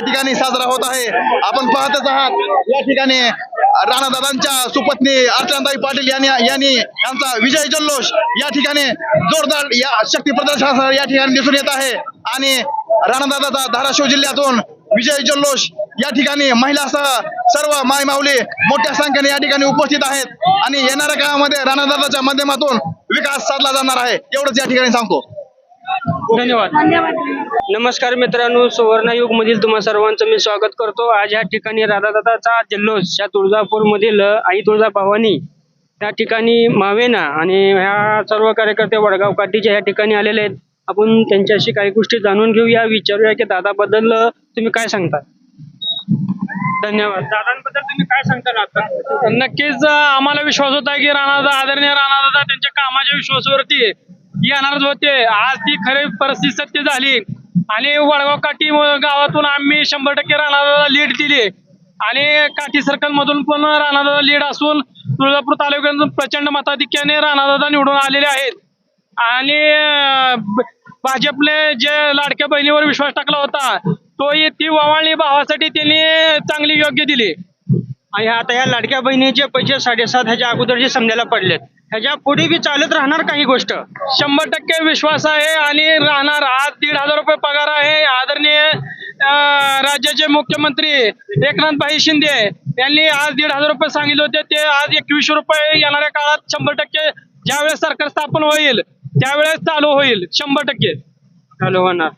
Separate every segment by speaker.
Speaker 1: या ठिकाणी साजरा होत आहे. आपण पाहतच आहात या ठिकाणी राणादादांच्या सुपत्नी अर्चनाताई पाटील यांनी यांनी यांचा विजय जल्लोष या ठिकाणी जोरदार या शक्ती प्रदर्शनासह या ठिकाणी दिसून येत आहे. आणि राणादादाचा धाराशिव जिल्ह्यातून विजय जल्लोष या ठिकाणी महिलासह सर्व माय माऊली मोठ्या संख्येने या ठिकाणी उपस्थित आहेत. आणि येणाऱ्या काळामध्ये राणादादाच्या माध्यमातून विकास साधला जाणार आहे. एवढंच या ठिकाणी सांगतो.
Speaker 2: धन्यवाद. नमस्कार मित्रांनो सुवर्ण युग मधील तुम्हा सर्वांचं मी स्वागत करतो. आज या ठिकाणी राधादादाचा जल्लोष या तुळजापूर मधील आई तुळजा भवानी या ठिकाणी मावेना आणि ह्या सर्व कार्यकर्ते वडगाव काठीच्या या ठिकाणी आलेले आहेत. आपण त्यांच्याशी काही गोष्टी जाणून घेऊया विचारूया की दादाबद्दल तुम्ही काय सांगता? धन्यवाद. दादांबद्दल तुम्ही काय सांगता आता?
Speaker 3: नक्कीच आम्हाला विश्वास होता की राणादा आदरणीय राणादादा त्यांच्या कामाच्या विश्वासावरती येणारच होते. आज ती खरी परिस्थिती सत्य झाली. आणि वडगाव काठी गावातून आम्ही शंभर टक्के राणादाला लीड दिली. आणि काठी सर्कल मधून पण राणादादा लीड असून तुळजापूर तालुक्यातून प्रचंड मताधिक्याने राणादादा निवडून आलेले आहेत. आणि भाजपने जे लाडक्या बहिणीवर विश्वास टाकला होता तो ती ववाळणी भावासाठी त्यांनी चांगली योग्य दिली.
Speaker 2: आणि आता या लाडक्या बहिणीचे पैसे साडेसात ह्याच्या अगोदर जे समजायला पडलेत. ह्याच्या पुढे बी चालत राहणार काही गोष्ट.
Speaker 3: शंभर टक्के विश्वास आहे आणि राहणार. आज दीड हजार रुपये पगार आहे. आदरणीय राज्याचे मुख्यमंत्री एकनाथ भाई शिंदे यांनी आज दीड हजार रुपये सांगितले होते. ते आज एकवीसशे रुपये येणाऱ्या काळात शंभर टक्के ज्यावेळेस सरकार स्थापन होईल त्यावेळेस चालू होईल. शंभर टक्के.
Speaker 2: चालू होणार.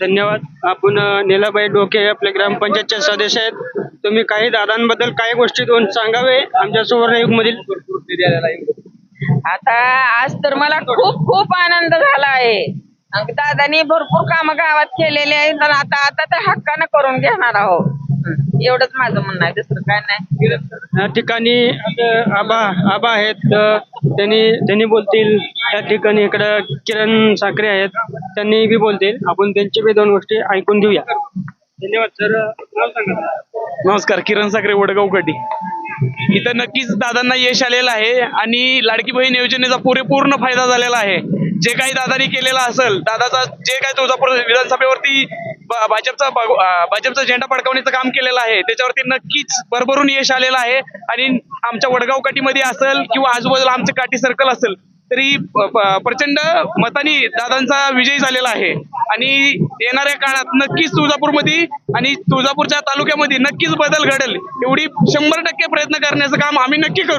Speaker 2: धन्यवाद. आपण नीलाबाई डोके आपले ग्रामपंचायतचे सदस्य आहेत. तुम्ही काही दादांबद्दल काही गोष्टी दोन सांगावे. आमच्या सुवर्ण युग मधील
Speaker 4: आता आज तर मला खूप खूप आनंद झाला आहे. दादानी भरपूर काम गावात केलेले आहेत आणि आता आता तर हक्कानं करून घेणार आहोत. एवढंच माझं म्हणणं आहे दुसरं काय नाही.
Speaker 2: या ठिकाणी आबा आबा आहेत त्यांनी त्यांनी बोलतील. त्या ठिकाणी इकडं किरण साखरे आहेत त्यांनी बी बोलतील. आपण त्यांची बी दोन गोष्टी ऐकून घेऊया. धन्यवाद सर. नाव सांगा.
Speaker 5: नमस्कार किरण साखरे वडगाव कटी इथं नक्कीच दादांना यश आलेलं आहे आणि लाडकी बहीण योजनेचा पुरेपूर्ण फायदा झालेला आहे. जे काही दादांनी केलेलं असेल दादाचा जे काही तुळजापूर विधानसभेवरती भाजपचा भाजपचा झेंडा फडकवण्याचं काम केलेलं आहे त्याच्यावरती नक्कीच भरभरून यश आलेलं आहे. आणि आमच्या वडगाव काठीमध्ये असेल किंवा आजूबाजूला आमचं काठी सर्कल असेल तरी प्रचंड मतानी दादांचा विजय झालेला आहे. आणि येणाऱ्या काळात नक्कीच तुळजापूरमध्ये आणि तुळजापूरच्या तालुक्यामध्ये नक्कीच बदल घडेल. एवढी शंभर टक्के प्रयत्न करण्याचं काम आम्ही नक्की करू.